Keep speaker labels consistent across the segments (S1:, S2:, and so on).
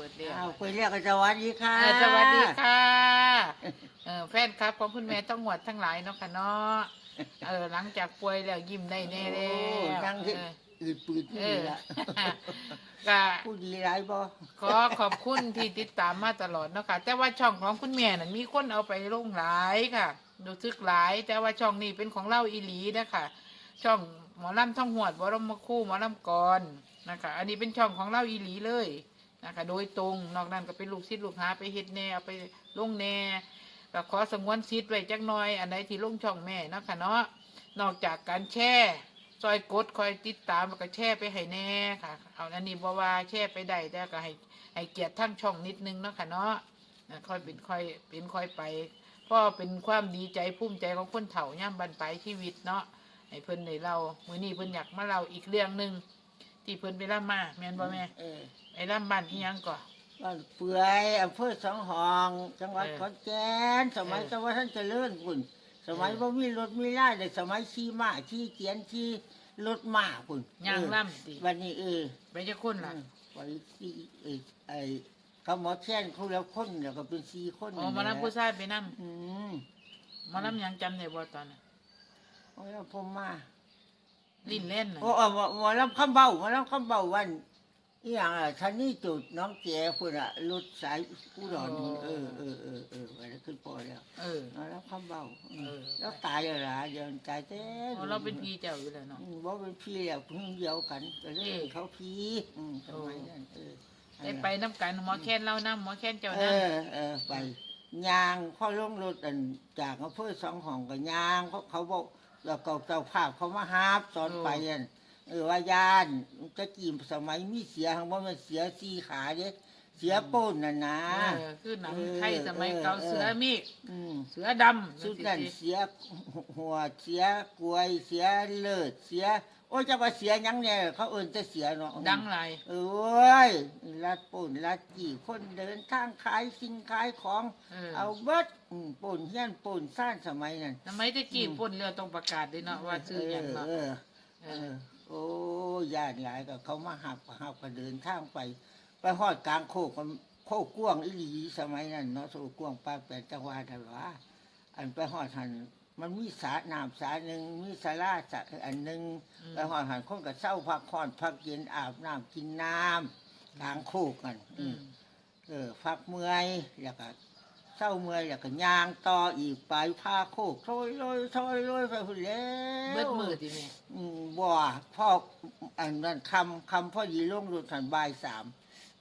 S1: ปิดเรียก
S2: อ้าวไปเรียกกันสวัสดีค่ะ
S1: เออสวัสดีค่ะเออแฟนครับของคุณแม่ต้องหวดทั้งหลายเนาะค่ะเนาะเออหลังจากป่วยแล้วยิ้มได้แน่แล้
S2: โอ้
S1: ว
S2: นั่งที่
S1: เออ
S2: อืดปืด
S1: เอ
S2: นี่
S1: อ
S2: ละ
S1: ก็
S2: ผู้ดีไรบ่
S1: ขอขอบคุณที่ติดตามมาตลอดเนาะค่ะ แต่ว่าช่องของคุณแม่น่ะมีคนเอาไปลงหลายค่ะดูซึกหลาย แต่ว่าช่องนี้เป็นของเล่าอีหลีนะคะช่องหมอลำท่องหวดบรมครู่หมอลำกรนะคะอันนี้เป็นช่องของเล่าอีหลีเลย นะคะโดยตรงนอกนั้นก็เป็นลูกศิษย์ลูกหาไปเฮ็ดแหน่เอาไปลงแหน่ก็ขอสงวนสิทธิ์ไว้จักหน่อย อันไหนที่ลงช่องแม่เนาะคะเนาะนอกจากการแช่ซอยกดคอยติดตามแล้วก็แช่ไปให้แน่ค่ะ เอาอันนี้บ่ว่าแช่ไปได้แต่ก็ให้ให้เกียรติทั้งช่องนิดนึงเนาะค่ะเนาะค่อยเป็นค่อยเป็นค่อยไปเพราะเป็นความดีใจภูมิใจของคนเฒ่าย่ำบรรปลายชีวิตเนาะให้เพิ่นได้เล่ามือนี้เพิ่นอยากมาเล่าอีกเรื่องหนึ่ง ที่เพิ่นไปล่ำมาแม่นบ่แม่
S2: เออ
S1: ไอ้ล่ำบ้านอีหยังก่อ
S2: บ้านเปื่อยอำเภอสองหอง จังหวัด
S1: เออ
S2: ขอนแก่นสมัย
S1: เออ
S2: แต่ว่าท่านเจริญคุณสมัย
S1: เออ
S2: ว่ามีรถมีล่าแต่สมัยขี่ม้าขี่เกียนขี่รถม้าคุณ
S1: ย่าง
S2: เออ
S1: ล่ำติ
S2: วันนี้เออ
S1: ไปจะคนล่ะ
S2: ไปที่ไอ้ไอ้เขาหมอแช่นเขาแล้วคนแล้วก็เป็นสี่คน
S1: อ๋อหมาลำผู้ชายไปนำ
S2: อืม
S1: มาลำหยังจำได้บ่ตอนน่ะ
S2: โอ้ยเอาผมมา
S1: ลิ้นเล่นน่ะ
S2: โอ้เออหมอหมอลำคำเบาหมอลำคำเบาวันอหย่างอะท่านนี่จุดน้องแจ๋คุณอะรถสายอุดรเออเออเออเออวันนี้ขึ้นพอแล้ว
S1: เออ
S2: หมอลำคำเบาอืม
S1: เออ
S2: แล้วตายแล้วล่ะเดี๋ยวตายเต้
S1: อ๋อเราเป็นพี่เจ้าอยู่แล้วเนาะ
S2: อืมบ่เป็นพี่แล้วเพิ่งเดียวกันก็เลย
S1: เออ
S2: เขาพี่อืมสมัยนั้นเออ
S1: ได้ไปน้ำกันหมอแค้นเล่าน้ำหมอแค้นเจ้า
S2: เอ
S1: น้
S2: อเออไปยางพ่อลงรถอันจากอำเภอสองห้องกับยางเขาเขาบอก แล้วก็เจ้าภาพเขามาหาบสอนไปอันเออว่ายานจะกี่สมัยมีเสียทั้งว่ามันเสียสี่ขาเด้เสียโป้นน่ะนะำ
S1: เออคือหนังไทยสมัยเก่า
S2: เออ
S1: เสือมีก
S2: อืม
S1: เสือดำ
S2: สุดนั่น
S1: สิ
S2: เสียหัวเสียกลวยเสียเลิศเสีย โอ้ยจะว่าเสียหยังเนี่ยเขาเอิ่นจะเสียเนาะ
S1: ดังหลาย
S2: เอ้ยลัดป่นลัดกี่คนเดินทางขายสิ่งขายของ
S1: เออ
S2: เอาเบิดอืมป่นเฮียนป่นซ่านสมัยนั้น
S1: สมัยตะกี้ป่นเรือต้องประกาศด้วยเนาะว่าชื่ออย่างเนาะ
S2: เออ
S1: เอ
S2: เอ
S1: อ
S2: อโอ้ญาติหลายก็เขามาหับหับก็เดินทางไป ไปฮอดกลางโคกกันโคกกว้างอีหลีสมัยนั้นเนาะโซกว้างปากแปดจังหวัดแต่ว่าอันไปฮอดหัน มันมีสระน้ำสระหนึ่งมีศาลาสระอันหนึ่งไปหอยหันคนก็เศร้าพักผ่อนพักเย็นอาบน้ำกินน้ำล้างโคกกัน
S1: อืม
S2: เออพักเมื่อยแล้วก็เศร้าเมื่อยแล้วก็ย่างต่ออีกไปพาโคกโชยโรยโชยโรยไปพุ่นแล้ว
S1: เบิดมือทีนี่
S2: อืมบ่พ่ออันนั้นคำคำพ่อดีลงรถถันบ่ายสาม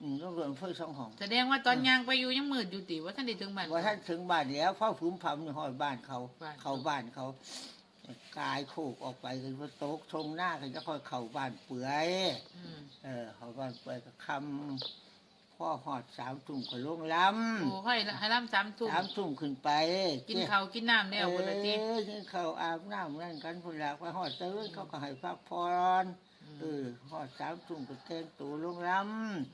S2: อืมลงรถเพื่อสองห้อง
S1: แสดงว่าตอนย่างไปอยู่ยังมืดอยู่ติว่าท่านได้ถึงบ้าน
S2: ว่าท่านถึงบ้านแล้วพ่อผืมผำในหอยบ้านเขา
S1: บ้าน
S2: เขาบ้านเขากายโคกออกไปกันว่าโต๊ะชงหน้ากันจะค่อยเข้าบ้านเปื่อย
S1: อืม
S2: เออเขาบ้านเปื่อยก็คำพ่อหอดสามทุ่มก็ลงล
S1: โอ้ค่อยให้ล่ำสามทุ่มำ
S2: สามทุ่มขึ้นไป
S1: กินข้าวกินน้ำแล้วคนละที
S2: เออกินข้าวอาบน้ำนั่นกันพุ่นละไปหอดเตื้นเขาก็ให้พักผ่อน เออหอดสามทุ่มก็แต่งตัวลงล
S1: ม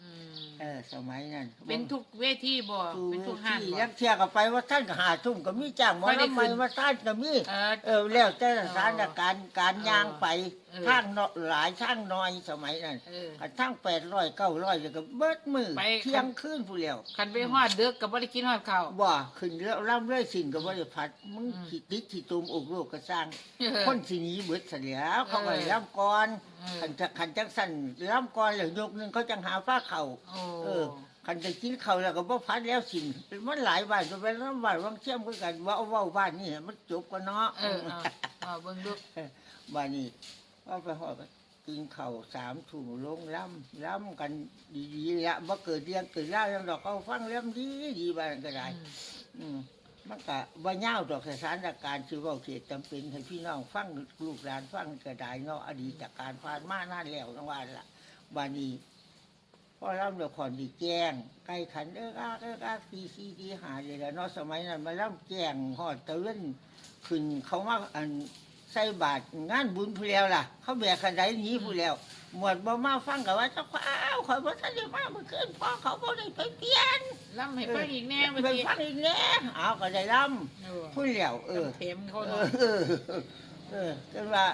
S1: ำ
S2: เออ สมัยนั้น
S1: เป็นทุกเวทีบ่เป็นทุกห้าง
S2: ที่
S1: บ่
S2: ยักเทียกับไปว่าท่านก็หาทุ่มก็มีจ้างหมอ
S1: ไม่ได้
S2: ลำไม
S1: ขึ้น
S2: ว่าท่านก็มี
S1: เออ
S2: เออแล้วแต่สถานการณ์การ
S1: เออย่าง
S2: ไป
S1: เออ
S2: ทางเนาะหลายทางน้อยสมัยนั้น
S1: เออ
S2: กระทั่งแปดร้อยเก้าร้อยก็เบิดมือ
S1: ไป
S2: เที่ยงคืนผู้เดียว
S1: คันไปฮอดเด็กก็บ่ได้กินฮอดข้าว
S2: ว่าขึ้นแล้วร่ำเรื่อยสิ่งก็บ่ได้พัดมึง
S1: อืม
S2: ขีติดที่ตุมอกโลกก็สร้าง
S1: เออ
S2: คนสิหนีเบิดเสียแล้วเขาก็
S1: เออ
S2: ให้ร่ำก่อน
S1: เออ
S2: ขันจะขันจังสั่นร่ำก่อนแล้วยกหนึงเขาจังหาฟ้าเข่า
S1: โอ้
S2: เออขันจะกินเขาวแล้วก็บ่พัดแล้วสิ่งมันหลายบ้านก็เป็นร่ำบ้านวังเชี่ยมคือกันว่าเอาเว้าบ้านนี่มันจบกันเนาะ
S1: เออเอาเอาเบิ่งดู
S2: บ้านนี้ ว่าไปหอดก็กินข้าวสามถุงลงล้ำล้ำกันดีๆละบ่เกิดเรื่องเกิดเล่าวยังดอกเขาฟังเรื่องดีดีบ้านก็ได้
S1: อืม
S2: อืมมันก็บ่ยาวดอกสถานการณ์คือเว่าเขตจำเป็นให้พี่น้องฟังลูกหลานฟังก็ได้เนาะอดีตการผ่านมานานแล้วนะว่าล่ะบ้านนี้พอร่ำเดือขอนดีแจ้งไก่ขันเอิกอากเอิกอากตีซีตีหาเลยแหล้วเนาะสมัยนั้นมาร่ำแจ้งหอดตะเวนขึ้นเขามาอัน ใส่บาตรงานบุญผู้แล้วล่ะ เขาแบกขันไดหนีผู้แล้ว หมวดบ่มาฟังกับว่าเจ้าข้าวข่อยบ่ทันได้มาเมื่อคืนพ่อเขาบ่ได้ไปเปลี่ยน
S1: ล่ำให้ฟังอีกแน่
S2: ไป
S1: เมื่อกี้
S2: ฟังอีกแน่เอาก็ได้ร่
S1: เออำ
S2: พูดแล้วเออ
S1: เต็มเขา
S2: เอ
S1: เนาะ
S2: อเออเออจนว่า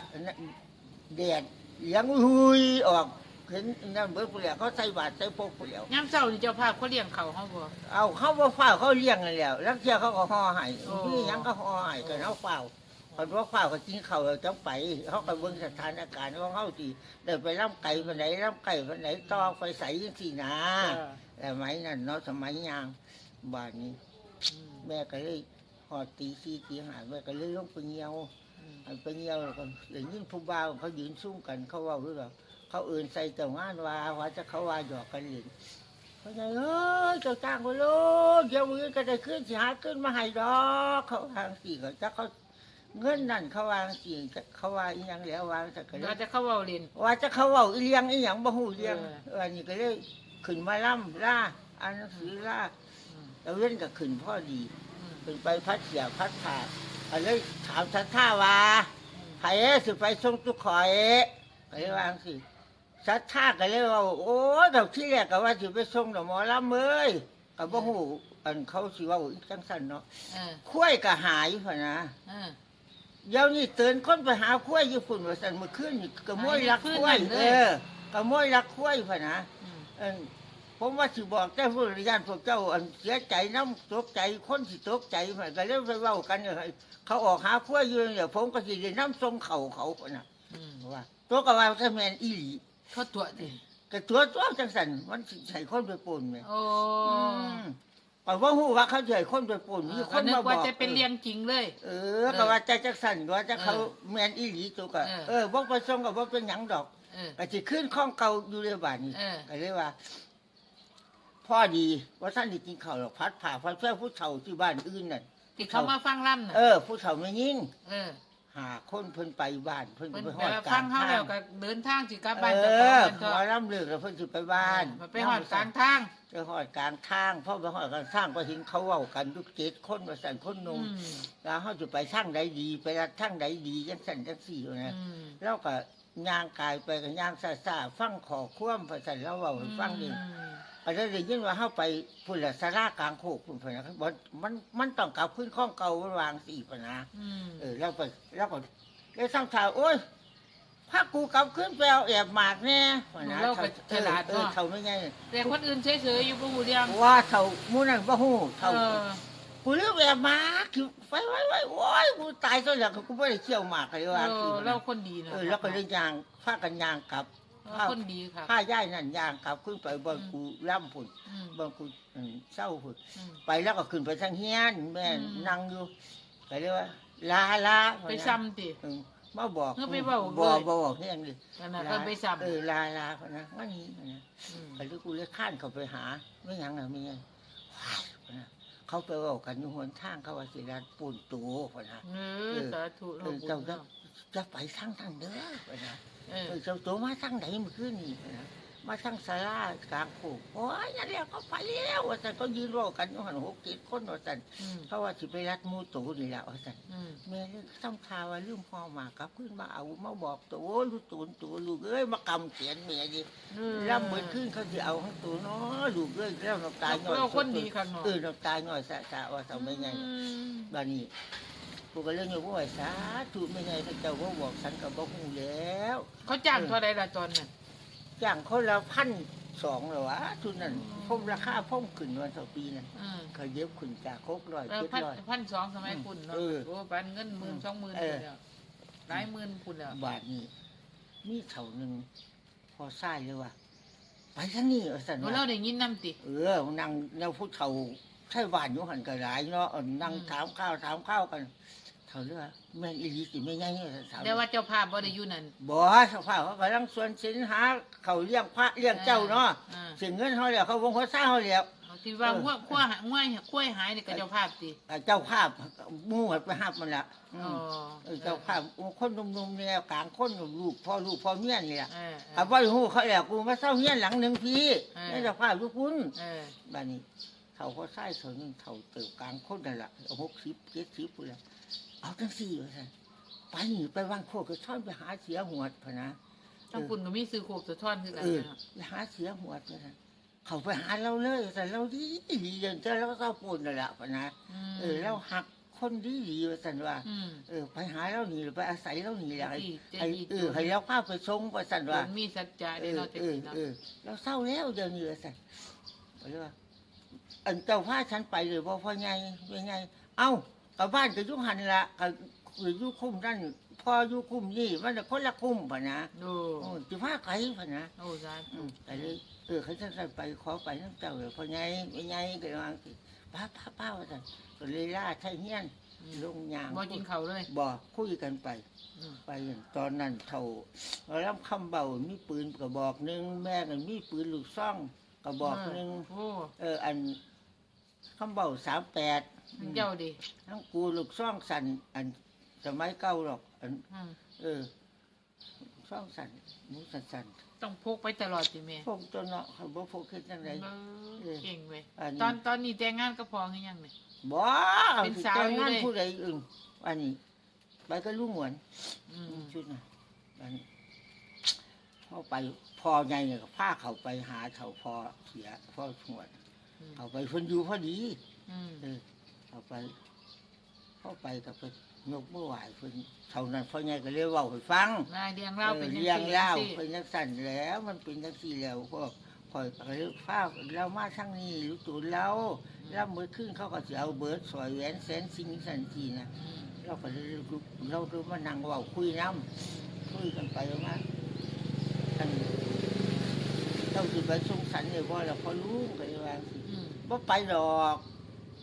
S2: แดดเลี้ยงหุยออกเห็นนั่นเบิดผู้เดียวเขาใส่บาตรใส่พกผู้เดียว
S1: ย่ำเช้านี่เจ้าภาพเขาเลี้ยงเขาเฮาบ่
S2: เอาเขาบ่เฝ้าเขาเลี้ยงกันแล้วแล้วเที่ยเขาก็ห่อให้
S1: โอ้
S2: นี่ยังก็ห่อให้กันเอาเฝ้า คนว่าเฝ้าก็กินข้าวแล้วจังไปเขาก็เบิ่งสถานการณ์ของเขาสิได้ไปร่ำไก่ไปไหนร่ำไก่ไปไหนต่อไปใส่จังซี่นะ
S1: จ้า
S2: แต่ไม้นั่นเนาะสมัยยางบ้านนี้
S1: อืม
S2: แม่ก็เลยหอดตีสี่ตีห้าแม่ก็เลยลงไปเงียว
S1: อืม
S2: อันไปเงียวแล้วก็เดี๋ยวยิ่งผู้บ่าวเขายืนซุ่มกันเขาเว่าหรือเปล่าเขาเอื่นใส่เจ้างานว่าว่าจะเขาว่าหยอกกันเล่นเขาไงเอ้ยเจ้าจ้างไปโลดเดี๋ยวมือก็ได้ขึ้นสิหาขึ้นมาให้ดอกเขาทางสี่ก็จะเขา เงินนั่นเขาวางสี่จะเขาว่าอีหยังแล้ววางจะก็เล
S1: เรา
S2: ย
S1: จะเข้าเว้าเล่น
S2: ว่าจะเขาเว่าอีเลียงอีหยังบ่หูเลียง
S1: เออ
S2: เออนี่ก็เลยขึ้นมาล่ำล่าอ่านหนังสือล่า
S1: อืม
S2: แล้วเล่นก็ขึ้นพ่อดี
S1: อืม
S2: ขึ้นไปพัดเสียพัดผ่าอันเลยถามทัดท่าว่าไผสิไปส่งตุกข่อยก็เลยวาจั่งสิสัดท่าก็เลยว่าโอ้ดอกที่แรกก็ว่าสิไปส่งดอกหมอลำเอ้ยก็บ่ฮู้อันเขาสิเว่าอีกจังซั่นเนาะ
S1: เออ
S2: คุ้ยก็หายพุ่นนะ
S1: เออ
S2: เดี๋ยวนี้เตือนคนไปหาคุ้ยอยู่พุ่นว่าซั่นเมื่อคืนนี่ก็มวยลัก
S1: หาย
S2: คุ้ย
S1: ขึ้นนั่นเล
S2: เอยอก็มวยลักคุ้ยพุ่นนะ
S1: อืม
S2: เออผมว่าสิบอกแต่ผู้ริยานพวกเจ้าอันเสียใจน้ำตกใจคนสิตกใจมันก็เลยไปเว้ากันเนี่ยเขาออกหาขั้วอยู่เนี่ยผมก็สิได้น้ำทรงเขาเขาคนน่ะ
S1: อืม
S2: ว่าตัวก็ว่าถ้าแมนอีหลี
S1: เขาตัวดิ
S2: ก็ตัวตัวจังสันมันสิใส่คนไปปุ่นไหม
S1: โอ้
S2: แต่ว่าหูว่าเขาใส่คนไปปุ่นมีค
S1: ก็
S2: น
S1: นึก
S2: มาบ
S1: ว่า
S2: อก
S1: จะเป็นเรียงจริงเลย
S2: เออก็ว่าจะจังสันว่าจะเขา
S1: เออ
S2: แมนอีหลีตัวก็
S1: เออ
S2: เออบอกไปส่งกับว่าเป็นหยังดอก
S1: เออ
S2: ก็จะขึ้นข้องเก่าอยู่เรื่อยบาดนี้
S1: เออ
S2: ก็เลยว่า พ่อดีว่าท่านได้กินข้าวหรอกพัดผ่าพัดเพื่อผู้เฒ่าที่บ้านอื่นน่ะ
S1: ที่เขามาฟังล่ำน่ะ
S2: เออ ผู้เฒ่าไม่ยิ่ง
S1: เออ
S2: หาคนเพิ่นไปบ้านเพิ่น
S1: เพิ่น
S2: ไปฮ
S1: แต่
S2: อด
S1: ว่าก
S2: ลา
S1: ฟั
S2: ง
S1: งเฮา
S2: ทา
S1: แล้ว
S2: ง
S1: ก็เดินทางสิกลับ
S2: เอ
S1: บ้าน
S2: อ
S1: เจ้าของกัน
S2: ห
S1: ก็
S2: มอลำเลือกแล้วเพิ่นสิไปบ้าน
S1: เออไปหอดกลางทาง
S2: ไปฮอดกลางทางพอไปฮอดกลางทางก็เห็นเขาเว้ากันทุกเจ็ดคนว่าสั่นคนห
S1: อื
S2: นุ่ม
S1: ม
S2: แล้วเฮาสิไปทางใดดี ไปทางใดดีจังสั่นจังสี่อยู่นะ
S1: อืม
S2: แล้วก็ย่างกายไปก็ย่างซ่าๆฟังขอความว่าสั่นแล้วเว้าให้ฟังนี่
S1: อืม
S2: ก็ได้ได้ยินว่าเฮาไปพุ่นละสารากลางโคกพุ่นพุ่นนะครับบ่มันมันต้องกลับขึ้นข้องเก่าวางสี่พุ่นนะ
S1: อืม
S2: เออแล้วไปแล้วก็ได้ทั้งข่าวโอ้ยพากูกลับขึ้นไปเอาแอบหมากแน่พุ่นนะ
S1: เราก็ฉลาด
S2: เออ
S1: เนาะ
S2: เท่าไม่ไง
S1: แต่คนอื่นเฉยๆอยู่บ่ฮู้เรื่อง
S2: ว่าเท่าหมูนั่นบ่ฮู้
S1: เอ
S2: เท่า
S1: อ
S2: กูเลือกแอบหมากคือไว้ไว้ไว้โอ้ยกูตายซะแล้วกูบ่ได้เที่ยวหมากเลยว่า
S1: เอ
S2: คือ
S1: อเราคนดีนะ
S2: เออแล้วก็เลยยางพากันยางกลับ
S1: เราคนดีค่ะ
S2: ผ้าย่ายนั่นยางกลับขึ้นไปบนกูล่ำพุ่น
S1: อืม
S2: บนกูอืมเศร้าพุ่น
S1: อืม
S2: ไปแล้วก็ขึ้นไปทางเฮียนแม่
S1: อืม
S2: นั่งอยู่ก็เรียกว่า ลาลา
S1: ไปซ้ำติ
S2: เออมาบอก
S1: เออไปเว้า
S2: บอก
S1: เลย
S2: บอกเฮียนเลย
S1: นั่นน่ะเพิ่นไปซ้ำ
S2: เออลาลาพะนะว่านี้พะนะ
S1: ม
S2: ก็เลยกูเลยข้านเขาไปหา ไม่หยังอะไม่ยังว้ายพะนะ เขาไปเว่ากันอยู่หนทางเขาว่าสิรันปูนตูพะนะ
S1: เออสาธุ
S2: เอ
S1: เรา
S2: อ
S1: บุญ
S2: เจ้าจะ
S1: เนาะ
S2: จะไปทางทางเด้อพะนะ
S1: เออ
S2: เออเจ้าตัวมาทางไหนเมื่อคืนนี่พะนะ มาทางสารากลางโขกโอ้ยนั่นแหละเขาไปแล้วว่าแต่ก็ยืนรอกันอยู่หันหกเจ็ดคนว่าแต่
S1: อืม
S2: เขาว่าสิไปรัดหมูตูนี่แหละว่าแต่
S1: อืม
S2: แม่เรื่องต้องทาว่าลืมพ่อมากลับขึ้นมาเอามาบอกตัวโอ้ยลูกตูนตัวลูกเอ้ยมากำเสียนแม่ดิ
S1: เออ
S2: ร่ำเหมือนขึ้นเขาจะเอาให้ตัวเนาะลูกเอ้ยแล้วน้ำตาหน่อย
S1: เราคนดีข้างนอก
S2: เออน้ำตาหน่อยสะสะว่าทำไม่ไง
S1: อืม
S2: บ้านนี้พวกก็เรื่องอยู่ว่าสาธุไม่ไงพระเจ้าก็บอกฉันกับบอกหูแล้ว
S1: เขาจ้างเท่าใดล่ะตอนนั้น
S2: จ้างเขาละพันสองเหรอวะทุนนั้น
S1: อืม
S2: พุ่มราคาพุ่มขึ้นวันต่อปีนั้น
S1: อืม
S2: เขาเย็บขึ้นจากโคกร้อย
S1: เออ
S2: เจ็ด
S1: พัน
S2: ร้อย
S1: พันสองสมัยคุณเนาะ
S2: เออ
S1: โอ้ปันเงินหมื่นสองหมื่น
S2: เออ
S1: แล้วหลายหมื่นคุณแล้ว
S2: บาทนี้มีเท่าหนึ่งพอทรายเลยว่าไปทางนี้ว่าสัน
S1: เรา
S2: ว่า
S1: เราได้ยินน้ำติ
S2: เออนั่งเราผู้เฒ่าใช่บ้านอยู่หันก็หลายเนาะเออนั่ง
S1: อืม
S2: ถามข้าวถามข้าวกัน เท่าเรือแม่นอีหลีสิไม่ง่ายเนี่ยถาม
S1: แต่ว่าเจ้าภาพบ่ได้อยู่นั่น
S2: บ่สภาพเขากำลังส่วนสินหาเขาเลี้ยงพระเลี้ยงเจ้าเนาะ
S1: อ่า
S2: เสียเงินเขาแล้วเขาวงเขาซ่าเขาแล้ว
S1: เอาที่ว่า
S2: เออ
S1: ขั้วขั้วหาขั้วขั้วหายนี่ก็เจ้าภาพติ
S2: อ่าเจ้าภาพหมู่ไปหับมันละอื
S1: อ๋อ
S2: มเออเจ้าภาพคนหนุ่มๆเนี่ยกลางคนลูกพ่อลูกพ่อเมียนี่แหละ
S1: เออเอ
S2: ขั
S1: อบ
S2: ว่าหูเขาแล้วกูมาเศร้าเฮียนหลังหนึ่งพี่
S1: เออ
S2: นี่เจ้าภาพลูกคุณ
S1: เออ
S2: บ้านนี้เขาก็ใส่เถานึงเถาเติบกลางคนนั่นแหละหกสิบเจ็ดสิบพูดแล้ว เอาจังสี่ว่าซั่นไปหนีไปวางโคกก็ช่อนไปหาเสียหัวดพะนะ
S1: ทั้งคุณก็มีซื้อโคกสะท้อนคือกัน
S2: เออ
S1: นะ
S2: ไปหาเสียหัวดพะนะเขาไปหาเราเลยแต่เราดีดีเดินเจอแล้วก็เศร้าปูนนั่นแหละพะนะ
S1: ม
S2: เออเราหักคคนดีดีว่าสันว่า
S1: อืม
S2: เออไปหาเราหนีหรือไปอาศัยเราหนีแหละ
S1: ดีใจ
S2: ให้
S1: ดี
S2: เออให้เราข้าไปส่งว่าสัน
S1: ค
S2: ว่า
S1: นมีสัจจะ
S2: เอ
S1: ได้
S2: อ
S1: เนาะแต่
S2: เออ
S1: กี้เนาะ
S2: เออเราเศร้าแล้วเดี๋ยวนี้ว่าสันไปเลยว่าอันเจ้าพาฉันไปเลยบ่พ่อไงเป็นไงเอ้า กับบ้านก็อยุหันละกับอยู่คุ้มนั่นพออยู่คุ้มนี่มันจะคนละคุ้มพะนะ
S1: โอ้
S2: โอ้จิพาไกลพะนะ
S1: โอ้สา
S2: อื
S1: ธุ
S2: มไปเลยเออเขาจะสั่นไปขอไปน้ำเจ้าเลยพ่อไงเป็นไงก็วาจังสิป้าป้าป้าว่าสันก็เลยล่าใช่เฮียน
S1: อืม
S2: ลงยาง
S1: บ่กินข้าวเลย
S2: บ่คุยกันไป
S1: อืม
S2: ไปอย่างตอนนั้นเท่ารับคำเบามีปืนกระบอกหนึ่งแม่กันมีปืนลูกซ่องกระบอกหนึ่ง
S1: โอ้
S2: เอออัน คำเบาสามแปด
S1: เจ้าดิ
S2: ทั้งกูลูกซ่องสันอันสมัยเก่าหรอกอัน
S1: อืม
S2: เออซ่องสันหมูสันสัน
S1: ต้องพกไปตลอดสิแม่
S2: พวกตัวเนาะเขาบ่พวกขึ้นจังไร
S1: เออเก่งเว้ย
S2: อัน
S1: ตอนตอนนี้แต่งงานก็พอหรือยังเนี่ย
S2: บ่
S1: เป็นสาวอยู่
S2: งาน
S1: เด้
S2: ผู้ใดอึ่งอันนี้ไปก็ลุงหวน
S1: อืม
S2: ชุดน่ะอันนี้พ่อไปพอไงเนี่ยก็พาเขาไปหาเขาพอเสียพ่อชวด
S1: อืม
S2: เขาไปเพิ่นอยู่พอดี
S1: อืม
S2: เออเขาไปพ่อไปกับเพิ่นยกเมื่อไหวเพิ่นเท่านั้นพ่อไงก็เลยเว่าให้ฟัง
S1: นายเลี้ยงเล่าเป็น
S2: เออ
S1: จัง
S2: เลี้ยง
S1: ซี่
S2: เล่า
S1: จังซี่
S2: เป็นจังสั่นแล้วมันเป็นจังซี่แล้วพวกคอยก็เลยฟ้าเรามาทั้งนี้รู้ตัวเราเราเมื่อขึ้นเขาก็จะเอาเบิร์ดสอยแหวนแสนสิ่งสันทีนะ
S1: อืม
S2: เราก็เลยลุกเราดูมานั่งเว่าคุยน้ำคุยกันไปว่าท่านเราจะไปสงสารเนี่ยว่าเราพอรู้กันว่าสิ
S1: อืม
S2: ว่าไปดอก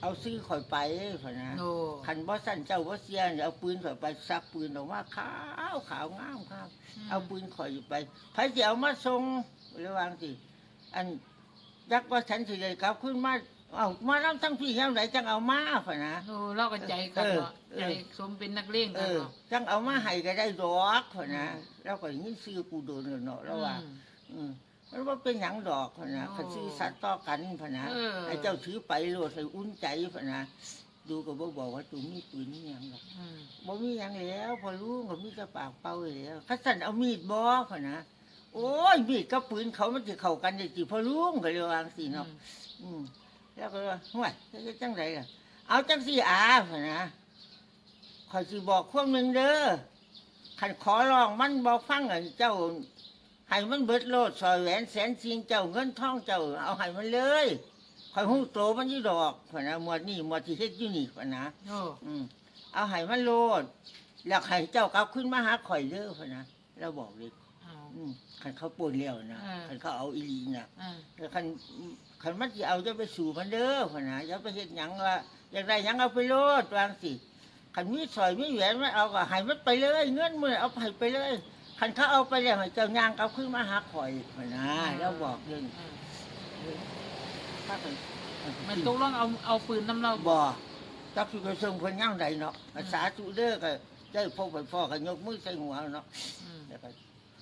S2: เอาซื้อข่อยไปพะนะ
S1: โอ้
S2: ขันบ่สั่นเจ้าบ่เสียเนี่ยเอาปืนข่อยไปซักปืนออกมาขาวขาวงามครับ เอาปืนข่อยไปไผสิเอามาส่งระวังสิอันยักว่าฉันสิเลยกลับขึ้นมาเอามาแล้วทั้งพี่ยังไหนจังเอามาพะนะ
S1: โอ้เราก็ใจกันเนาะ
S2: เออ
S1: ใจสมเป็นนักเลง
S2: เอ
S1: กัน
S2: อ
S1: เนาะ
S2: จังเอามาให้ก็ได้ดอกพะนะแล้วก็ยินซื้อกูโดนแล้วเนาะแล้วว่า
S1: อืม
S2: อื มมันว่าเป็นหยังดอกพะนะ
S1: โอ้
S2: คันซื้อสัตว์ต่อกันพะนะ
S1: เออ
S2: ให้เจ้าถือไปโลดใส่อุ่นใจพะนะดูก็บ่บอกว่าตูมีปืนมีหยังดอก
S1: อืม
S2: บ่มีหยังแล้ว พอรู้ก็มีแต่ปากเป่าแล้วคันสั่นเอามีดบ่พะนะโอ้ยมีดกับปืนเขามันสิเข้ากันได้สิพอรู้ก็เลยว่าจังซี่เนาะ อืมแล้วก็ว่าห่วยจะเฮ็ดจังไรล่ะ เอาจังสี่อาพะนะขอยสิบอกความหนึ่งเด้อขันขอร้องมันบอกฟังอะเจ้า ให้มันเบิดโลดซอยแหวนแสนสิงเจ้าเงินทองเจ้า เอาให้มันเลยคอยหูโตมันอยี่ดอกพะนะหมวดนี่หมวดที่เฮ็ดอยู่นี่พะนะ
S1: โอ้
S2: อืมเอาให้มันโลด แล้วให้เจ้ากลับขึ้นมาหาข่อยเด้อพะนะแล้วบอกเลย
S1: เอา
S2: อืมขันเขาปวนแล้วนะ
S1: อ่า
S2: ขันเขาเอาอีหลีนะ
S1: อ่า
S2: แล้วคันคันมันสิเอาจะไปสู่มันเด้อพ่นนะจะไปเฮ็ดหยังว่าอยากได้หยังเอาไปโลดวางสิคันมีสอยมีแหวนมันเอาก็ให้มันไปเลย เงินมือเอาให้ไปเลย คันเขาเอาไปแล้วให้เจ้ายางเอาขึ้นมาหาข่อยพ่นนะแล้วบอกเรื่อง
S1: อ่า
S2: ถ้าเป็น
S1: มันตกลงเอาเอาปืนน้ำเรา
S2: บ่จักสิไปส่งเพิ่นย่างใดเนาะสาธุเด้อก็ได้พบไปพ่อก็ยกมือใส่หัวเนาะ
S1: อืม
S2: แล้วก็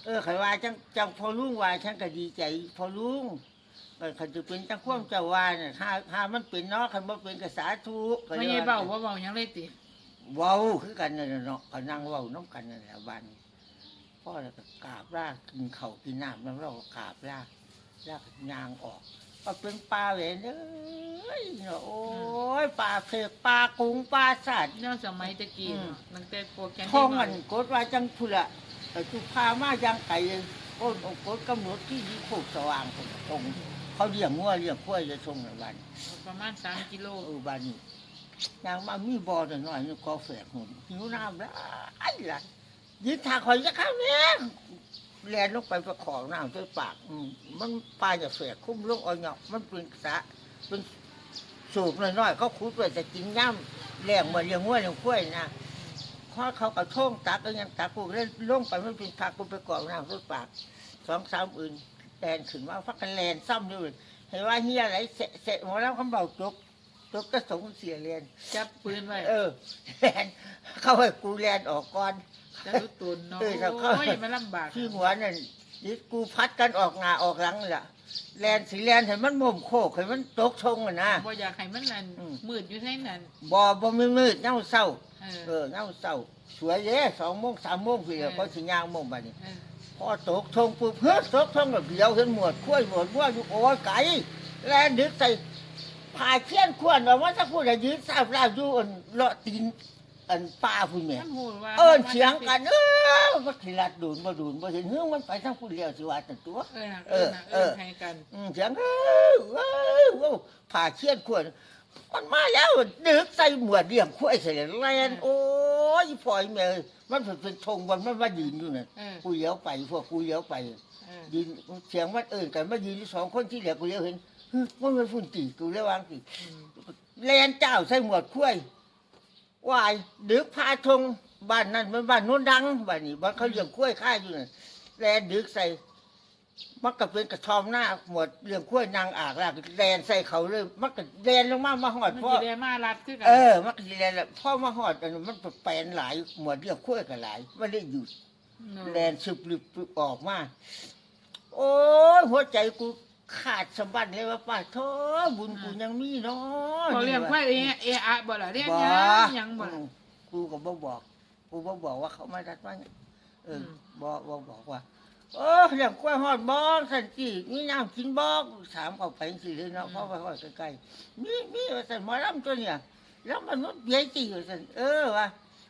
S2: เออใครว่าจังจังพอลุงว่าฉันก็ดีใจ พอลุงก็คันจะเป็นจังความเจ้าว่าเนี่ยถ้าถ้ามันเป็นเนาะคันบ่เป็นก็สาธุก็
S1: ไม่
S2: ลย
S1: ใช่
S2: ว่
S1: เบาว่าเบาหยังเลยติ
S2: เว้าคือกันนั่นน่ะเนาะก็นั่งเว้าน้ำกันนั่นแหละบ้านนี้ พ่อแล้วก็กราบลากินข้าวกินน้ำแล้วเราก็กราบลาแล้วก็ยางออกก็เป็นปลาแหวนเอ้ยเนาะโอ้ยปลาเผือกปลากุ้งปลาสัตว์
S1: เนาะสมัยตะกี้
S2: อืม
S1: เนาะตั้งแต่พวกแกน
S2: ท้องอันกดว่าจังพุละแต่จุพามายังไก่โอ้นองกดกำหนดที่ดีโคกสว่างคนตรงเขาเลี้ยงงัวเลี้ยงควายจะทรงในบ้าน
S1: ประมาณสามกิโล
S2: เออบ้านนี้ยางมามีบ่อหน่อยๆนี่ก็แฝกหุ่นหิวน้ำแล้วไอ้ละ ยิงทางข่อยจะเข้าเนี่ยแลนลงไปประคองน้ำด้วยปากอืมมันปลาจะแฝกคุ้มลงอ่อนเนาะมันเป็นสระเป็นสูบน้อยๆเขาขุดไว้จะกินย่ำแรงเหมือนเลี้ยงงัวเลี้ยงควายนะพอเขากระท่งตักก็ยังตักกูเล่นลงไปมันเป็นทักกูไปกรอกน้ำด้วยปากสองสามอื่นแลนขึ้นมาฟักกันแลนซ้ำด้วยเห็นว่าเฮียอะไรเสะเสะหมดแล้วคำเบาจกจกก็สงเสียเรียน
S1: จับปืนไว้
S2: เออแลนเข้าไปกูแลนออกก่อน
S1: จะรู้ตุนเนาะ
S2: เออแล้วก็
S1: โอ้ยมันลำบาก
S2: ที่หัวนั่นนี่กูพัดกันออกหน้าออกหลังล่ะแลนสีแลนเห็นมันมุมโคกเห็นมันตกชงอะนะ
S1: บ่อยากให้มันนั่น
S2: อืม
S1: มืดอยู่ในนั้น
S2: บ่บ่มืดมืดเงาเศร้า
S1: เออ
S2: เออเงาเศร้าสวยเด้สองโมงสามโมงพี่ก็สิย่างโมงบัดนี้
S1: เออ
S2: พอตกทงปุ๊บเฮ้ยตกทงแบบเดียวเห็นหมวดคุ้ยหมวดว่าอยู่โอ้ยไก่แลนดึกใส่พาเชียนควรว่าว่าถ้าพูดอะไรยืนทราบราบอยู่อันเลาะตีน อันป้าพุ่นแม่
S1: มันหูว่า
S2: เอิ้นเสียงกันเออบ่สิลัดดูนบ่ดูนบ่เห็นเฮืองมันไปทางพุ่นแล้วสิว่าจังตัว
S1: เออน่ะเออน่ะ
S2: เอ
S1: เอ
S2: อ
S1: อให้กัน
S2: อืมเสียงเอ้ยเอ้ยเอ้ยพาเชียนควรมันมาแล้วดึกใส่หมวดเดี่ยมคุ้ยใส่แลนโอ้ยพ่อยแม่เอ้ยมันเป็นธงวันมันมายืนอยู่นั่น
S1: เออ
S2: กูเลี้ยวไปพวกกูเลี้ยวไป
S1: เออ
S2: ยืนเสียงวัดเอิญกันมายืนอยู่สองคนที่เหลือกูเลี้ยวเห็นฮึว่ามันฝุ่นตีกูเลี้ยววางตี
S1: อืม
S2: แลนเจ้าใส่หมวดคุ้ย วายดึกพาทงบ้านนั้นมันบ้านโน้นดังบ้านนี้บ้านเขาเลี้ยงคุ้ยค่ายอยู่น่ะแลนดึกใส่มันก็เป็นกระชอมหน้าหมวดเลี้ยงคุ้ยนางอากลากแลนใส่เขาเลยมันก็แลนลงมามาหอด
S1: มัน
S2: พ่อ
S1: สิได้มารัดคือกัน
S2: เออมันก็สิแลนแหละพ่อมาหอดอันนั้นมันแปลนหลายหมวดเลี้ยงคุ้ยก็หลายไม่ได้หยุด แลนสืบลึบออกมา โอ้ยหัวใจกู ขาดสะบั้นเลยว่าป้าโทบุญกูยังมีเนาะ
S1: เขาเรียกว่าเอะเอะอะบ่ล่ะเรียก
S2: บ่
S1: หยังหยังบ่
S2: อื
S1: ล่ะ
S2: มกูก็บ่บอก กูบ่บอกว่าเขามาดัดว่าไงเอออ
S1: ม
S2: บ่บ่บอกว่าเออเรื่องกล้วยฮอดบ่สันจีมีน้ำกินบ่กูถามเขาไปสิเลยเนาะเพราะว่าฮอดใกล้ๆมีมีว่าซั่นหมอลำตัวเนี่ยแล้วมนุษย์เบี้ยจีว่าซั่นเออว่า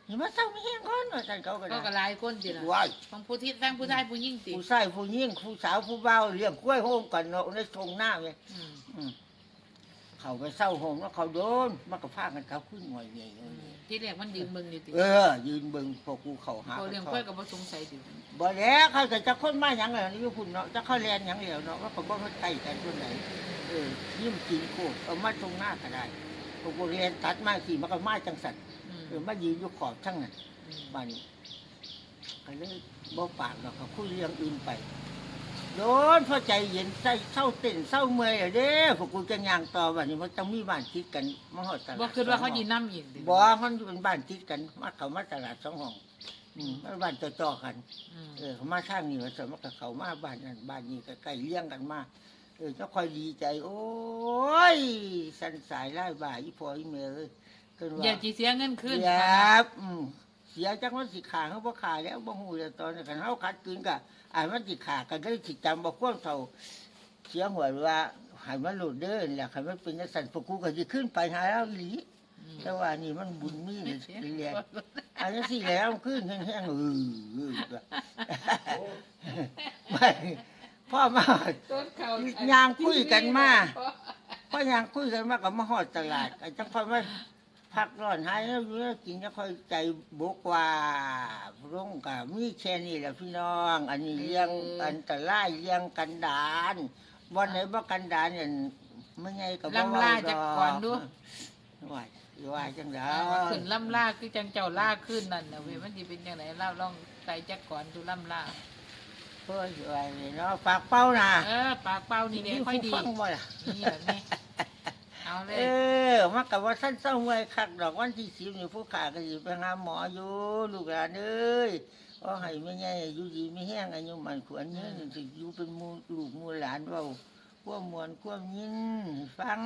S2: เห็นว่าเศร้ามีแห้งก่อนว่าซั่นเขาก็
S1: ก็
S2: ได้
S1: ก็หลายคนติล่ะ
S2: ว้าย
S1: ของผู้ที่ทั้งผู้ชายผู้หญิงติ
S2: ผู้ชายผู้หญิงผู้สาวผู้บ่าวเลี้ยงกล้วยโฮมกันเนาะในทงหน้าเลย
S1: อืม
S2: อืมเขาไปเศร้าโฮมแล้วเขาโดนมันก็พากันเขาขึ้นหน่วยใหญ่
S1: อืมที่แรกมันยืนเบิ่งนี่ติ
S2: เออ ยืนเบิ่งพวกกูเขาหา
S1: เขาเลี้ยงค่อยก็บ่สงสัยติ
S2: บ่แล้วเขาจะจะคนมาหยังไงนี่อยู่พุ่นเนาะจะเข้าแลนหยังแล้วเนาะว่าก็บ่เขาใกล้กันคนไหนเออยิ้มกินโคตรเอามาตรงหน้าก็ได้พวกกูเรียนตัดมาสิมันก็มาจังสัน
S1: อืม
S2: เออมายืนอยู่ขอบทั้งนั้น
S1: อืม
S2: บ้านนี้ก็เลยบ่ปากดอกเขาคุยเรื่องอื่นไปโดนพอใจเย็นใส่เศร้าเต้นเศร้าเมื่อยอะเด้พวกกูจะย่างต่อวันนี้มันต้องมีบ้านติดกันมาหอดตลาด
S1: บ่คิดว่าเขายินน้ำอีกติ
S2: บ่มันเป็นบ้านติดกันมาเขามาตลาดสองห้องอืมมันบ้านจ่อๆกัน
S1: อืม
S2: เออเขามาทางนี้ว่าสมกับเขามาบ้านนั้นบ้านนี้ก็ใกล้เลี้ยงกันมาเออจะคอยดีใจ โอ้ยสันสายไล่บ่ายอีพออีเมย์ เอ้ยเกินว่า
S1: อย่าสิเสียเงินคืน
S2: เสียบอืมเสียจังมันสิขาเขาบ่ขาแล้วบ่ฮู้แล้วตอนนี้กันเฮาคัดคืนกะอ่านมันสิขากันได้สิจำบ่ควรเท่าเสียหัวว่าให้มันหลุดเด้อนี่แหละให้มันเป็นจังซั่นพวกกูก็สิขึ้นไปหาแล้วอีหลี
S1: อืม
S2: แต่ว่านี่มันบุญมีนี่เรียนอันนี้สิแล้วขึ้นแห้งๆเออไม่พ่อมา
S1: ต้นเขา
S2: ยางคุยกันมาพ่อยางคุยกันมากับมาฮอดตลาดไอ้จังค่อยมา พักร้อนหายแล้วอยู่แล้วกินจะค่อยใจบกว่าร่งกับมีแค่นี้แหละพี่น้อง อันนี้เลี้ยงอันตรายเลี้ยงกันดานวันไหนบ่กันดานเนี่ยไม่ไงกับ
S1: ลำลาจากก่อนดู
S2: ว่าว่าจังได
S1: เอาขึ้นลำลาคือจังเจ้าล่าขึ้นนั่นน่ะเว้ยมันสิเป็นจังไดเล่าลองใส่จักก่อนดูลำลา
S2: เพื่อว่านี่เนาะฝากเป้านะ
S1: เออปากเป้านี่แหละค่อยดี
S2: ฟังบ่ล่ะ
S1: นี่แบบนี้ เอาเล
S2: เอยอมากับว่าท่านเศร้าเมื่อยคักดอกวันที่สิบนี่ผู้ขาก็สิไปหาหมออยู่ลูกหลานเอ้ยก็ให้ไม่ใหญ่อายุดีไม่แห้งอายุมันขวัญเนี้ยสิอยู่เป็นหมูลูกหมูหลานเบาความมวนความยินให้ฟัง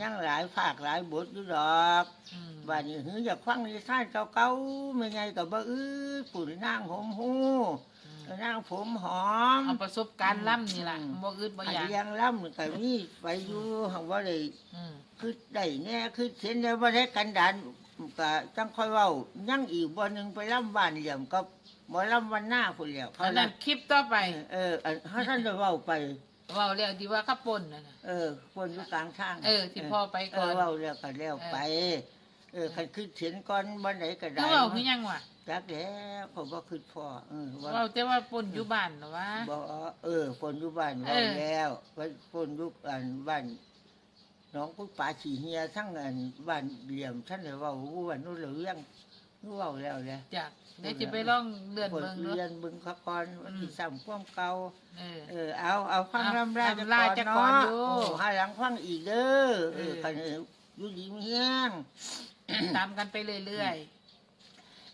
S2: ยังหลายภาคหลายบทอยู่ดอก
S1: อืม
S2: บ้านนี้หืออยากฟังนิทานเก่าๆไม่ใหญ่กับบ่อื้อปุ่นนางหอมหู
S1: อืม
S2: นางผมหอม
S1: เอาประสบการณ์ล่ำนี่ล่ะ
S2: อืม
S1: บ่อึดบ่
S2: อัน
S1: อยาก
S2: เลี้ยงล่ำก็มีไปอยู่หังว่าเลย
S1: อืม
S2: คือได้แน่คือเห็นได้ว่าได้กันดานก็จังค่อยเว้ายังอีกบ่หนึงไปล่ำบ้านเหลี่ยมกับบ่ล่ำวันหน้าพุ่นแล้วเขา
S1: อัน
S2: ละ
S1: นั้นคลิปต่อไป
S2: เอออันเขาท่านจะเว้าไป
S1: เว้าแล้วที่ว่าขับปนนั่นน่ะ
S2: เออคนอยู่กลางทาง
S1: เออที่พ่อไปก่อน
S2: เเว้าแล้วก็แล้วไป เออคันคือเห็นก่อนบ่ไหนก็
S1: คื
S2: ได้
S1: อเว้าคือยังวะ
S2: จักแล้วเขาบ่คือพ่อเออว่า
S1: เว้าแต่ว่าปนอยู่บ้านเหรอวะ
S2: บ่เออคนอยู่บ้าน
S1: เอ
S2: เว้า
S1: อ
S2: แล้วว่าคนอยู่อันบ้านน้องผู้ป่าฉีเฮียทั้งอันบ้านเหลี่ยมท่านได้เว้าว่าวันนู้นเหลืองเว้าแล้วแหละ
S1: จากเดี๋ยวจะไปลองเลื่อน
S2: คน
S1: เบิ่งเนาะ
S2: เรียนเบึงเขาก่อนวันที่ซ้ำความเก่า
S1: เออ
S2: เออเอาเอาฟัง
S1: เอา
S2: ลำรา
S1: ลำราจะก่อนอยู่
S2: โอ้ให้หลังฟังอีกเด้อเออ
S1: เออ
S2: คันเอออยู่ดีมีแห้ง
S1: ตามกันไปเรื่อย
S2: โ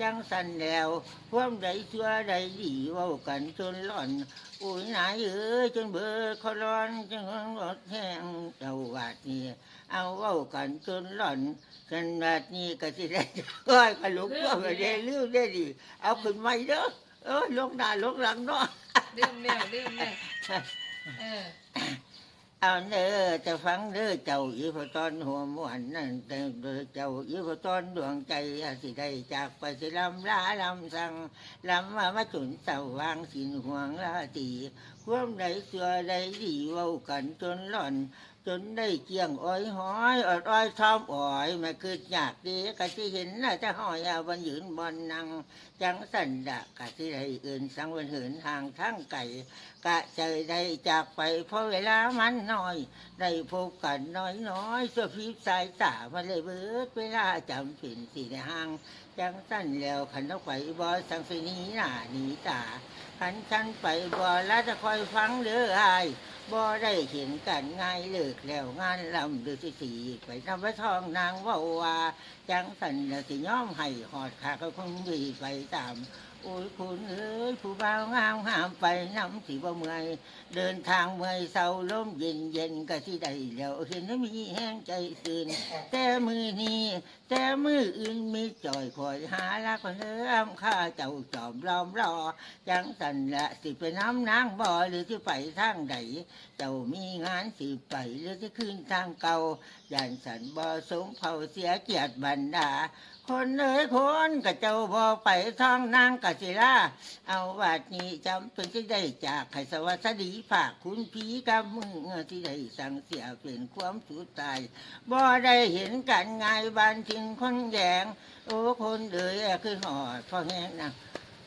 S2: จากไปพิลำลาลำสั่งลำเรือพอลำมาจนที่สว่างสิ้นห่วงลาตีจังสันแล้วความใดชั่วใดดีเว้ากันจนหล่อน อุ้ยนายเอ้ยจนเบิดคอร้อนจนรถแห้งเจ้าบาดนี้เอาเว้ากันจนหล่อนกันบาดนี้ก็สิได้ก้อยกระลุกก็ไม่ได้ลืมได้ดี เอาขึ้นมาเด้อเอ้ยลงหน้าลงหลังเนาะ
S1: ลืมแล้วลืมแล้วเออ
S2: เอาเด้อจะฟังเด้อเจ้าอีพอตอนหัวมวนนั่นเด้อเจ้าอีพอตอนดวงใจอาสิได้จากไปสิลำลาลำสังลำมามาจุนเสาวางสินห่วงลาตีความใดเสือใดดีเว้ากันจนหล่อนจนได้เกี่ยงอ้อยห้อยอดอ้อยชอบอ้อยมาคืออยากดีกะที่เห็นน่ะจะหอยเอาวันยืนบอนนังจังสันดะกะที่ได้อื่นสังวันหินทางทั้งไก่กะใจได้จากไปเพราะเวลามันน้อยได้พบกันน้อยน้อยๆสพริบสายตามาเลยเบิดเวลาจำเป็นสีในห้างจังสั้นแล้วขันต้องไปบอสังสีนี้หน้าหนีตาขันฉันไปบอแล้วจะคอยฟังเด้ออ บ่ได้เห็นกันง่ายเลิกแล้วงานลำเดือสิสีไปทำไว้ทองนางว่าว่าจังสันล้วสิย้อมให้หอดขาก็คงดีไปตามโอ้ยคุณเอ้ยผู้บ่าวงามห้ามไปน้ำสีบ่เมื่อยเดินทางเมื่อยเศร้าลมเย็นเย็นก็ที่ได้แล้วเห็นมีแห้งใจซื่นแต่มือนี้แต่มืออื่นมีจ่อยคอยหาลักเนื้อข้าเจ้าจอมล้อมรอ จังสันละสิไปน้ำนางบ่หรือที่ไปทางใดเจ้ามีงานสิไปหรือที่ขึ้นทางเก่าย่านสันบ่สมเผาเสียเกียรติบรรดา คนเอ้ยคนกับเจ้าบ่ไปท้องนางกะสิลาเอาวาดนี้จำเป็นที่ได้จากให้สวัสดีฝากคุณผีกับมึงที่ได้สั่งเสียเป็นความสุดตายบ่ได้เห็นกันไงบ้านทิ้งคนแยงโอ้คนเอ๋ยคือหอดพอแห้งนะ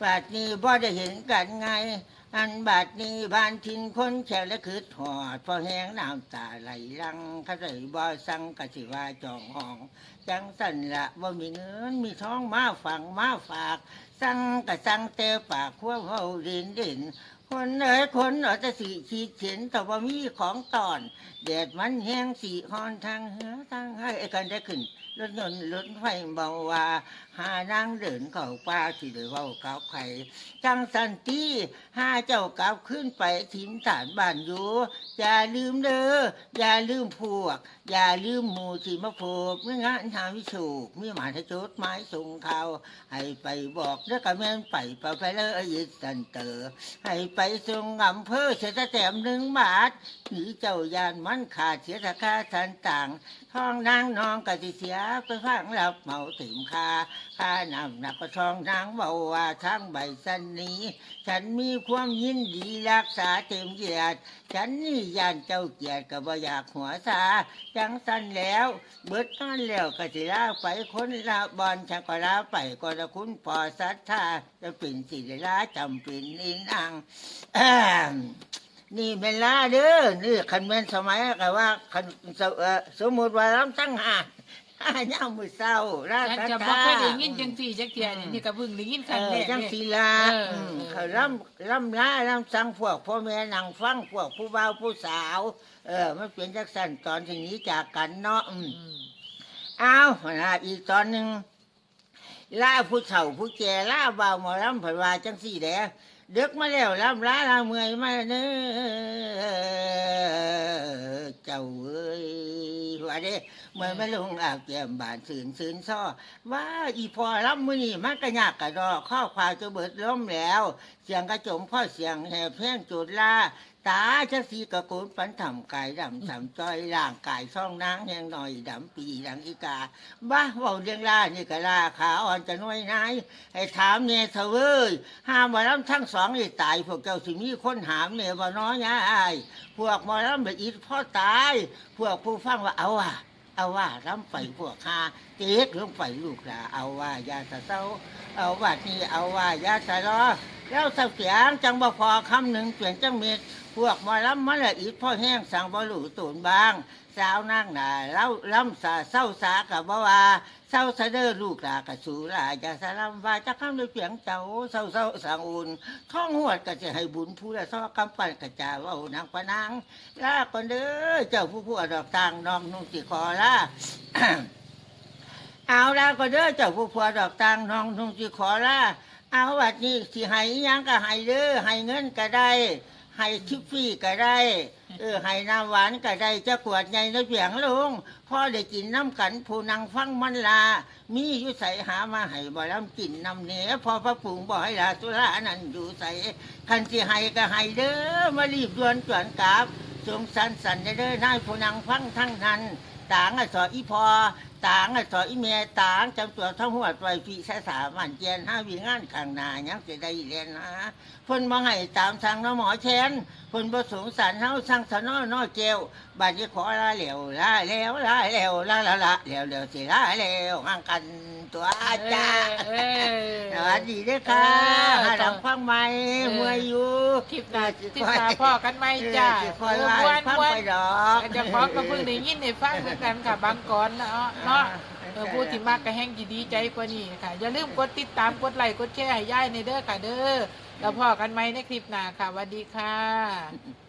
S2: บาดนี้บ่ได้เห็นกันไง อันบาดนี้บ้านทิ้งคนแฉและคือหอดพอแห้งน้ำตาไหลลังเขาได้บ่สั่งกะสิว่าจองห้อง จังสันละว่ามีเงินมีท้องมาฝังมาฝาก สังกะสังเตปากขั้วเฮาดินด่นคนเอ๋ยคนเอาแต่สีขีดเขียนแต่ว่ามีของตอนแดดมันแห้งสีฮอนทางเหือทางให้กันได้ขึ้น รถนนรถไฟเบาว่าหานางเดินเข่าป้าที่ได้เว้ากับไข่จังสันตี้ห้าเจ้ากลับขึ้นไปถิ่นฐานบ้านอยู่อย่าลืมเด้ออย่าลืมพวกอย่าลืมหมู่ที่มาพบเมื่องานทางวิชูกมีหมายจดหมายส่งข่าวให้ไปบอกเด้อกระแม่นไปไปไปเลยยิสันเตอให้ไปส่งอำเภอเสียแต่แต้มหนึ่งบาทหรือเจ้ายานมันขาดเสียราคาทันต่างท้องนางนองกะสิเสียไปฟังรับเหมาถึงคาค่านำหนักก็ท้องนางเบาว่าทางใบสันนี้ ฉันมีความยินดีรักษาเต็มเกียรติ ฉันนี่ยานเจ้าเกียรติก็บ่อยากหัวซาจังสันแล้ว เบิดนั่นแล้วก็สิลาไปคนละบอลฉันก็ลาไปก็ละคุณปอสัทธาจะปิ่นสิลาจำปิ่นอินอังนี่เป็นลาเด้อนี่คันเม่นสมัยก็ว่าคันสสมมุติว่าลำตั้งหา ย่ามมือเศร้าลา
S1: ฉัน
S2: สัท
S1: จะบ่
S2: ธา
S1: เคยได้ยินจังสี่จักเที่ยนี่นี่ก็เพิ่งได้ยินค
S2: เอ
S1: รั้ง
S2: อ
S1: แรก
S2: จัง
S1: เนี่ย
S2: สีลา
S1: เออ
S2: ม
S1: เออ
S2: เขาล่ำล่ำลาล่ำสั่งพวกพ่อแม่นั่งฟังพวกผู้บ่าวผู้สาว เออ มันเป็นจักสันตอนที่หนี้จากกันเนาะอืม
S1: อืม
S2: อ้าวนะอีกตอนหนึ่งล่าผู้เฒ่าผู้แก่ล่าบ่าวหมอลำเผยว่าจังสี่แด เด็กมาแล้วลำลาลาเมื่อยมาเน้อเจ้าเอ้ยว่าเด้เมื่อยมาลงอาบแก้มบานสืนสืนซ้อว่าอีพอลำมือนี่มันก็ยากกระดอข้อควายจะเบิดล้มแล้ว เสียงกระจมพ่อเสียงแห่เพลงจุดลา ตาจะสีกระโกนปันทำกายดำสำจ้อยร่างกายช่องนางแหงหน่อยดำปีดังอีกาบ้าเว่าเรื่องล่านี่ก็ล่าขาอ่อนจะน้อยนายให้ถามเนี่ยเถอะเว้ยห้ามหมาล้ำทั้งสองนี่ตาย พวกเจ้าสิมีคนหามเนี่ยว่าน้อยยายพวกมาล้ำแบบอีพ่อตาย พวกผู้ฟังว่าเอาว่ะเอาว่าล้ำไปพวกข้า เจ๊กลงไปลูกหลาเอาว่ายาสะเศร้า เอาว่านี่เอาว่ายาสะล้อแล้วเสเสียงจังบ่พอคำหนึ่งเปลี่ยนจังเม็ดพวกมอลำมันละอีกพ่อแห้งสั่งบ่หลูตูนบาง สาวนั่งหนาเล่าล้ำสาเศร้าสากับบ่ว่าเศร้าสะเด้อลูกหลากะสูลาจะสารำว่าจะคำด้วยเสียงเจ้าเศร้าเศร้าสังอุ่นท้องหวดก็จะให้บุญผู้ละซ้อกำปั้นกระจาว่านางปะนางลาก่อนเด้อเจ้าผู้ผู้ดอกต่างน้องนุ่งสิขอลา เอาละก็เด้อเจ้าผู้ผัวดอกต่างน้องนุ่งสิขอลาเอาวัดนี้สิให้อิหยังก็ให้เด้อให้เงินก็ได้ให้ทิฟฟี่ก็ได้ เออให้น้ำหวานก็ได้จะขวดใหญ่ในเสียงลงพ่อได้กินน้ำกันผู้นังฟังมันลา มีอยู่ใส่หามาให้บ่ลำกินน้ำเนื้อพอพระผงบ่ให้ลาสุรานั่นอยู่ใส่คันสิให้ก็ให้เด้อมารีบด่วนจวนกราบสงสันสันเด้อนายผู้นังฟังทั้งนั้นต่างอะสออีพอ ต่างอะสออีเมียต่างจำตัวทั้งหัวไว้ฟีสาสามันเจียนห้าวิงานข้างหน้ายังจะได้เรียนนะเพิ่นมาให้ตามทางน้หมอแชน เพิ่นประสงสารเฮาสั่งสนอน้อเจวบัดนี้ขอลาเหลวลาแล้วลาแล้วลาละละเหลวเหลวสิลาแล้วห่างกันตัวอาจารย์
S1: เออ
S2: สวัสดีเด้อค่ะ
S1: เออ
S2: หาดังฟังใหม่
S1: เออ
S2: มวยอยู่
S1: คลิปหน้าติดตามพ่อกันไหมจ้า
S2: เออสิคอยว่าให้ฟังไปดอก
S1: เจะพร้าขอมก็เพิ่งได้ยินได้ฟังเหมือนกันค่ะบางก่อนเนาะเนาะเออผู้ที่มากก็แห้งดีใจกว่านี้ค่ะ อย่าลืมกดติดตามกดไลค์กดแชร์ให้ย่ายในเด้อค่ะเด้อ แล้วพอกันไหมในคลิปหน้าค่ะสวัสดีค่ะ